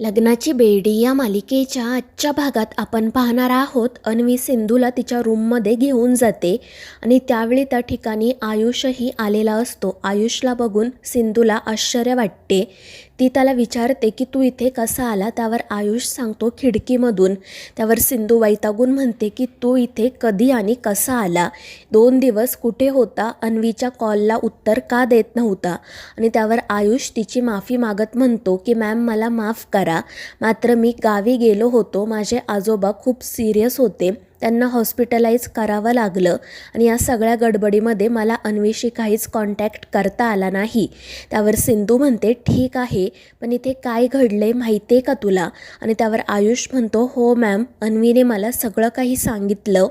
लग्नाची बेडी या मालिकेच्या आजच्या भागात आपण पाहणार आहोत. अन्वी सिंधूला तिच्या रूममध्ये घेऊन जाते आणि त्यावेळी त्या ठिकाणी आयुषही आलेला असतो. आयुषला बघून सिंधूला आश्चर्य वाटते. ती त्याला विचारते की तू इथे कसा आला? त्यावर आयुष सांगतो खिडकीमधून. त्यावर सिंधू वैतागून म्हणते की तू इथे कधी आणि कसा आला? दोन दिवस कुठे होता? अन्वीच्या कॉलला उत्तर का देत नव्हता? आणि त्यावर आयुष तिची माफी मागत म्हणतो की मॅम मला माफ करा. मात्र मी गावी गेलो होतो. माझे आजोबा खूप सिरियस होते. त्यांना हॉस्पिटलाइज करावं लागलं आणि या सगळ्या गडबडीमध्ये मला अन्वीशी काहीच कॉन्टॅक्ट करता आला नाही. त्यावर सिंधू म्हणते ठीक आहे पण इथे काय घडलं आहे माहिती आहे का तुला? आणि त्यावर आयुष म्हणतो हो मॅम अन्वीने मला सगळं काही सांगितलं.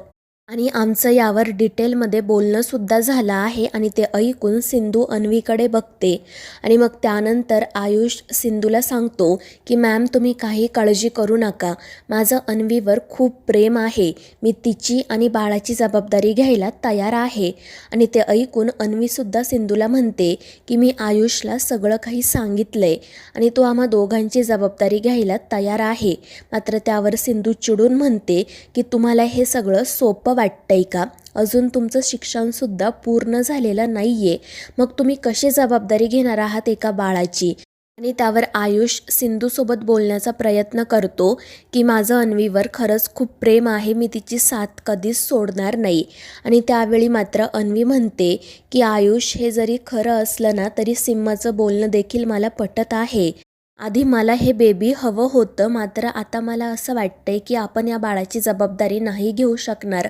आणि आमचं यावर डिटेलमध्ये बोलणंसुद्धा झालं आहे आणि ते ऐकून सिंधू अन्वीकडे बघते. आणि मग त्यानंतर आयुष सिंधूला सांगतो की मॅम तुम्ही काही काळजी करू नका. माझं अन्वीवर खूप प्रेम आहे. मी तिची आणि बाळाची जबाबदारी घ्यायला तयार आहे. आणि ते ऐकून अन्वीसुद्धा सिंधूला म्हणते की मी आयुषला सगळं काही सांगितलं आहे आणि तो आम्हा दोघांची जबाबदारी घ्यायला तयार आहे. मात्र त्यावर सिंधू चिडून म्हणते की तुम्हाला हे सगळं सोपं वाटतंय का? अजून तुमचं शिक्षणसुद्धा पूर्ण झालेलं नाही आहे मग तुम्ही कशी जबाबदारी घेणार आहात एका बाळाची? आणि त्यावर आयुष सिंधूसोबत बोलण्याचा प्रयत्न करतो की माझं अन्वीवर खरंच खूप प्रेम आहे मी तिची साथ कधीच सोडणार नाही. आणि त्यावेळी मात्र अन्वी म्हणते की आयुष हे जरी खरं असलं ना तरी सिम्माचं बोलणं देखील मला पटत आहे. आधी मला हे बेबी हवं होतं मात्र आता मला असं वाटतंय की आपण या बाळाची जबाबदारी नाही घेऊ शकणार.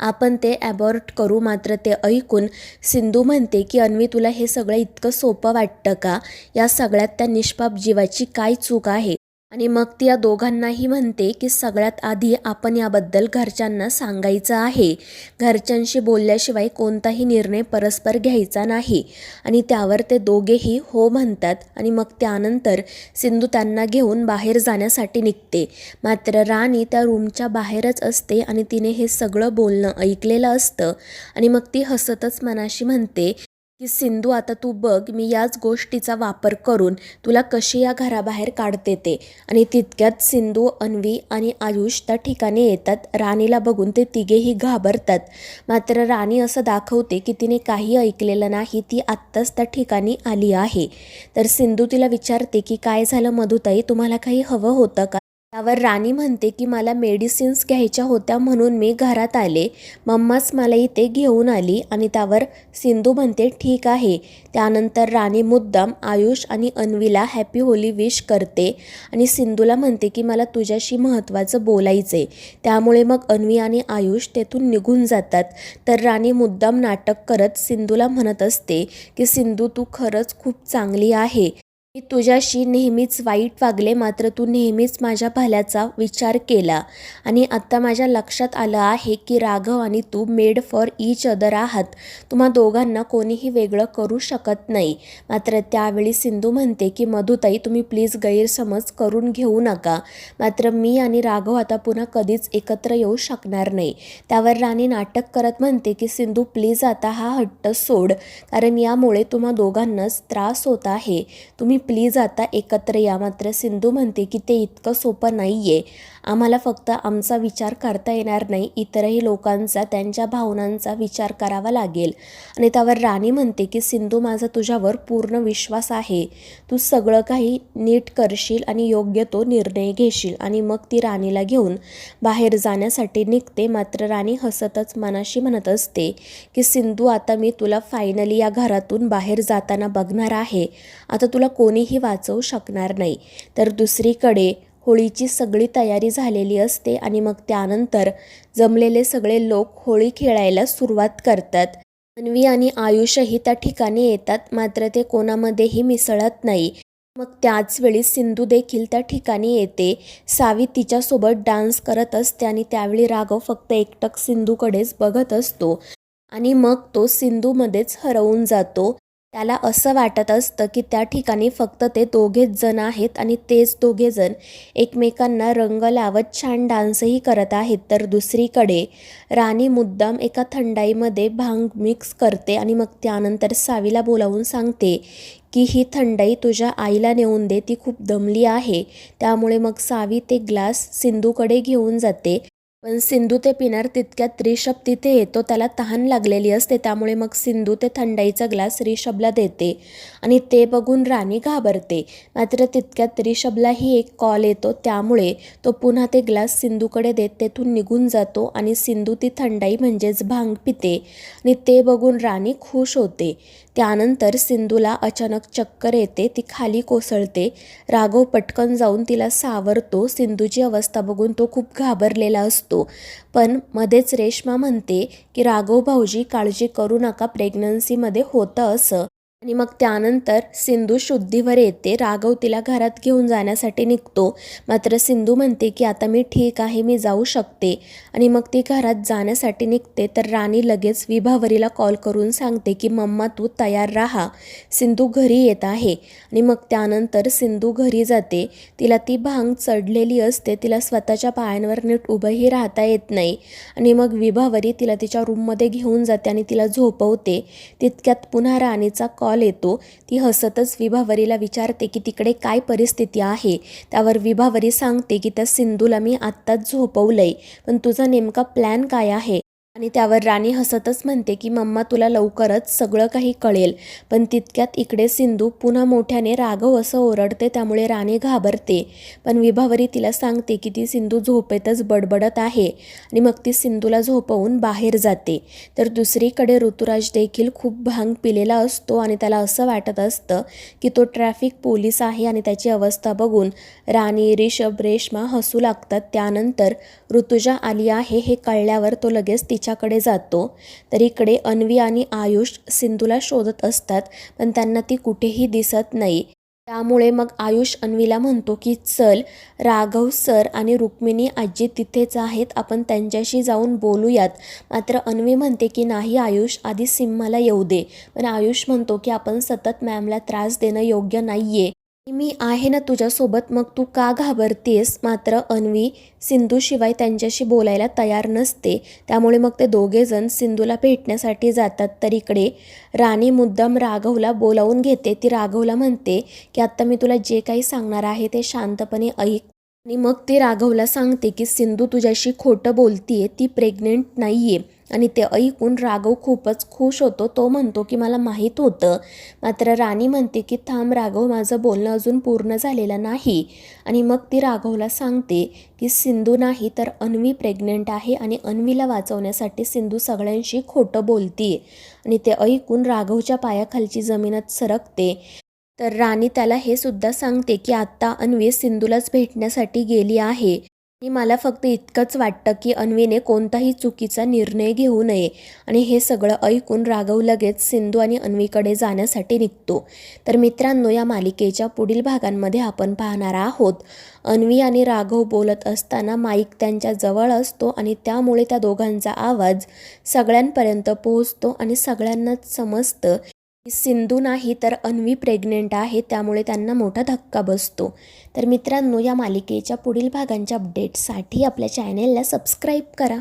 आपण ते ॲबॉर्ट करू मात्र ते ऐकून सिंधू म्हणते की अन्वी तुला हे सगळं इतकं सोपं वाटतं का? या सगळ्यात त्या निष्पाप जीवाची काय चूक आहे? आणि मग ती या दोघांनाही म्हणते की सगळ्यात आधी आपण याबद्दल घरच्यांना सांगायचं आहे. घरच्यांशी बोलल्याशिवाय कोणताही निर्णय परस्पर घ्यायचा नाही. आणि त्यावर ते दोघेही हो म्हणतात आणि मग त्यानंतर सिंधू त्यांना घेऊन बाहेर जाण्यासाठी निघते. मात्र राणी त्या रूमच्या बाहेरच असते आणि तिने हे सगळं बोलणं ऐकलेलं असतं. आणि मग ती हसतच मनाशी म्हणते की सिंधू आता तू बघ मी याच गोष्टीचा वापर करून तुला कशी या घराबाहेर काढते ते. आणि तितक्यात सिंधू अन्वी आणि आयुष त्या ठिकाणी येतात. राणीला बघून ते तिघेही घाबरतात. मात्र राणी असं दाखवते की तिने काही ऐकलेलं नाही ती आत्ताच त्या ठिकाणी आली आहे. तर सिंधू तिला विचारते की काय झालं मधुताई? तुम्हाला काही हवं होतं का? त्यावर राणी म्हणते की मला मेडिसिन्स घ्यायच्या होत्या म्हणून मी घरात आले. मम्माच मला इथे घेऊन आली आणि त्यावर सिंधू म्हणते ठीक आहे त्यानंतर राणी मुद्दाम आयुष आणि अन्वीला हॅपी होली विश करते आणि सिंधूला म्हणते की मला तुझ्याशी महत्त्वाचं बोलायचं आहे त्यामुळे मग अन्वी आणि आयुष तेथून निघून जातात. तर राणी मुद्दाम नाटक करत सिंधूला म्हणत असते की सिंधू तू खरंच खूप चांगली आहे. मी तुझ्याशी नेहमीच वाईट वागले मात्र तू नेहमीच माझ्या भल्याचा विचार केला. आणि आत्ता माझ्या लक्षात आलं आहे की राघव आणि तू मेड फॉर ईच अदर आहात. तुम्हा दोघांना कोणीही वेगळं करू शकत नाही. मात्र त्यावेळी सिंधू म्हणते की मधुताई तुम्ही प्लीज गैरसमज करून घेऊ नका. मात्र मी आणि राघव आता पुन्हा कधीच एकत्र येऊ शकणार नाही. त्यावर राणी नाटक करत म्हणते की सिंधू प्लीज आता हा हट्ट सोड. कारण यामुळे तुम्हा दोघांनाच त्रास होत आहे. तुम्ही प्लीज आता एकत्र. या मात्र सिंधू म्हणते की ते इतकं सोपं नाही आहे आम्हाला फक्त आमचा विचार करता येणार नाही. इतरही लोकांचा त्यांच्या भावनांचा विचार करावा लागेल. आणि त्यावर राणी म्हणते की सिंधू माझा तुझ्यावर पूर्ण विश्वास आहे. तू सगळं काही नीट करशील आणि योग्य तो निर्णय घेशील आणि मग ती राणीला घेऊन बाहेर जाण्यासाठी निघते. मात्र राणी हसतच मनाशी म्हणत असते की सिंधू आता मी तुला फायनली या घरातून बाहेर जाताना बघणार आहे. आता तुला कोणीही वाचवू शकणार नाही. तर दुसरीकडे होळीची सगळी तयारी झालेली असते आणि मग त्यानंतर जमलेले सगळे लोक होळी खेळायला सुरुवात करतात. अन्वी आणि आयुषही त्या ठिकाणी येतात मात्र ते कोणामध्येही मिसळत नाही. मग त्याच वेळी सिंधू देखील त्या ठिकाणी येते. सावी तिच्यासोबत डान्स करत असते आणि त्यावेळी राघव फक्त एकटक सिंधूकडेच बघत असतो. आणि मग तो सिंधूमध्येच हरवून जातो. त्याला असं वाटत असतं की त्या ठिकाणी फक्त ते दोघेच जण आहेत आणि तेच दोघे जण एकमेकांना रंग लावत छान डान्सही करत आहेत. तर दुसरीकडे राणी मुद्दाम एका थंडाईमध्ये भांग मिक्स करते आणि मग त्यानंतर सावीला बोलावून सांगते की ही थंडाई तुझ्या आईला नेऊन दे ती खूप दमली आहे. त्यामुळे मग सावी ते ग्लास सिंधूकडे घेऊन जाते. पण सिंधू ते पिणार तितक्यात रिषभ तिथे येतो त्याला तहान लागलेली असते त्यामुळे मग सिंधू ते थंडाईचा ग्लास रिषभला देते आणि ते बघून राणी घाबरते. मात्र तितक्यात रिषभलाही एक कॉल येतो त्यामुळे तो पुन्हा ते ग्लास सिंधूकडे देत तेथून निघून जातो आणि सिंधू ती थंडाई म्हणजेच भांग पिते आणि ते बघून राणी खुश होते. त्यानंतर सिंधूला अचानक चक्कर येते ती खाली कोसळते राघव पटकन जाऊन तिला सावरतो सिंधूची अवस्था बघून तो खूप घाबरलेला असतो. पण मध्येच रेश्मा म्हणते की राघव भाऊजी काळजी करू नका प्रेग्नन्सीमध्ये होतं असं. आणि मग त्यानंतर सिंधू शुद्धीवर येते राघव तिला घरात घेऊन जाण्यासाठी निघतो. मात्र सिंधू म्हणते की आता मी ठीक आहे मी जाऊ शकते. आणि मग ती घरात जाण्यासाठी निघते. तर राणी लगेच विभावरीला कॉल करून सांगते की मम्मा तू तयार राहा. सिंधू घरी येत आहे. आणि मग त्यानंतर सिंधू घरी जाते. तिला ती भांग चढलेली असते. तिला स्वतःच्या पायांवर नीट उभंही राहता येत नाही. आणि मग विभावरी तिला तिच्या रूममध्ये घेऊन जाते आणि तिला झोपवते. तितक्यात पुन्हा राणीचा कॉल कॉल येतो ती हसतच विभावरीला विचारते की तिकडे काय परिस्थिती आहे? त्यावर विभावरी सांगते की त्या सिंधूला मी आत्ताच झोपवलंय पण तुझा नेमका प्लॅन काय आहे? आणि त्यावर राणी हसतच म्हणते की मम्मा तुला लवकरच सगळं काही कळेल. पण तितक्यात इकडे सिंधू पुन्हा मोठ्याने राघव असं ओरडते त्यामुळे राणी घाबरते. पण विभावरी तिला सांगते की ती सिंधू झोपेतच बडबडत आहे आणि मग ती सिंधूला झोपवून बाहेर जाते. तर दुसरीकडे ऋतुराज देखील खूप भांग पिलेला असतो आणि त्याला असं वाटत असतं की तो ट्रॅफिक पोलीस आहे आणि त्याची अवस्था बघून राणी रिषभ रेश्मा हसू लागतात. त्यानंतर ऋतुजा आली आहे हे कळल्यावर तो लगेच तिच्याकडे जातो तर इकडे अन्वी आणि आयुष सिंधूला शोधत असतात पण त्यांना ती कुठेही दिसत नाही. त्यामुळे मग आयुष अन्वीला म्हणतो की चल राघव सर आणि रुक्मिणी आजी तिथेच आहेत आपण त्यांच्याशी जाऊन बोलूयात. मात्र अन्वी म्हणते की नाही आयुष आधी सिम्माला येऊ दे. पण आयुष म्हणतो की आपण सतत मॅमला त्रास देणं योग्य नाही आहे मी आहे ना तुझ्यासोबत मग तू का घाबरतेस? मात्र अन्वी सिंधूशिवाय त्यांच्याशी बोलायला तयार नसते. त्यामुळे मग ते दोघेजण सिंधूला भेटण्यासाठी जातात. तर इकडे राणी मुद्दाम राघवला बोलावून घेते. ती राघवला म्हणते की आत्ता मी तुला जे काही सांगणार आहे ते शांतपणे ऐक. आणि मग ती राघवला सांगते की सिंधू तुझ्याशी खोटं बोलतीये. ती प्रेग्नेंट नाही आहे आणि ते ऐकून राघव खूपच खुश होतो. तो म्हणतो की मला माहीत होतं. मात्र राणी म्हणते की थांब राघव माझं बोलणं अजून पूर्ण झालेलं नाही. आणि मग ती राघवला सांगते की सिंधू नाही तर अन्वी प्रेग्नेंट आहे आणि अन्वीला वाचवण्यासाठी सिंधू सगळ्यांशी खोटं बोलतीये. आणि ते ऐकून राघवच्या पायाखालची जमीनच सरकते. तर राणी त्याला हे सुद्धा सांगते की आत्ता अन्वी सिंधूलाच भेटण्यासाठी गेली आहे. आणि मला फक्त इतकंच वाटतं की अन्वीने कोणताही चुकीचा निर्णय घेऊ नये. आणि हे सगळं ऐकून राघव लगेच सिंधू आणि अन्वीकडे जाण्यासाठी निघतो. तर मित्रांनो या मालिकेच्या पुढील भागांमध्ये आपण पाहणार आहोत. अन्वी आणि राघव बोलत असताना माईक त्यांच्या जवळ असतो आणि त्यामुळे त्या दोघांचा आवाज सगळ्यांपर्यंत पोहोचतो आणि सगळ्यांनाच समजतं सिंधू नाही तर अन्वी प्रेग्नेंट आहे त्यामुळे त्यांना मोठा धक्का बसतो. तर मित्रांनो या मालिकेच्या पुढील भागांच्या अपडेट्ससाठी आपल्या चॅनेलला सबस्क्राईब करा.